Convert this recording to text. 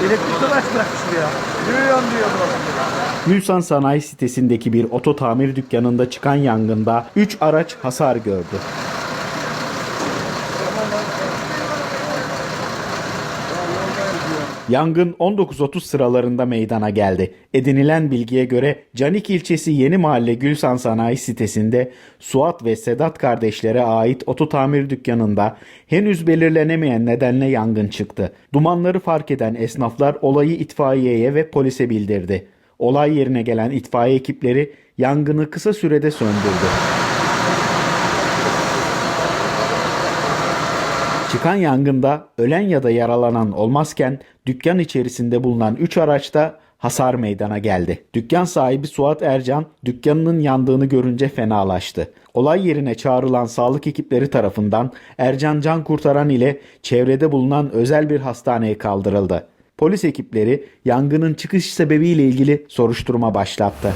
Elektrik araç bırakmış buraya. Duyuyorum diyor. Gülsan Sanayi sitesindeki bir oto tamir dükkanında çıkan yangında 3 araç hasar gördü. Yangın 19.30 sıralarında meydana geldi. Edinilen bilgiye göre Canik ilçesi Yeni Mahalle Gülsan Sanayi sitesinde Suat ve Sedat kardeşlere ait oto tamir dükkanında henüz belirlenemeyen nedenle yangın çıktı. Dumanları fark eden esnaflar olayı itfaiyeye ve polise bildirdi. Olay yerine gelen itfaiye ekipleri yangını kısa sürede söndürdü. Çıkan yangında ölen ya da yaralanan olmazken dükkan içerisinde bulunan 3 araçta hasar meydana geldi. Dükkan sahibi Suat Ercan dükkanının yandığını görünce fenalaştı. Olay yerine çağrılan sağlık ekipleri tarafından Ercan can kurtaran ile çevrede bulunan özel bir hastaneye kaldırıldı. Polis ekipleri yangının çıkış sebebiyle ilgili soruşturma başlattı.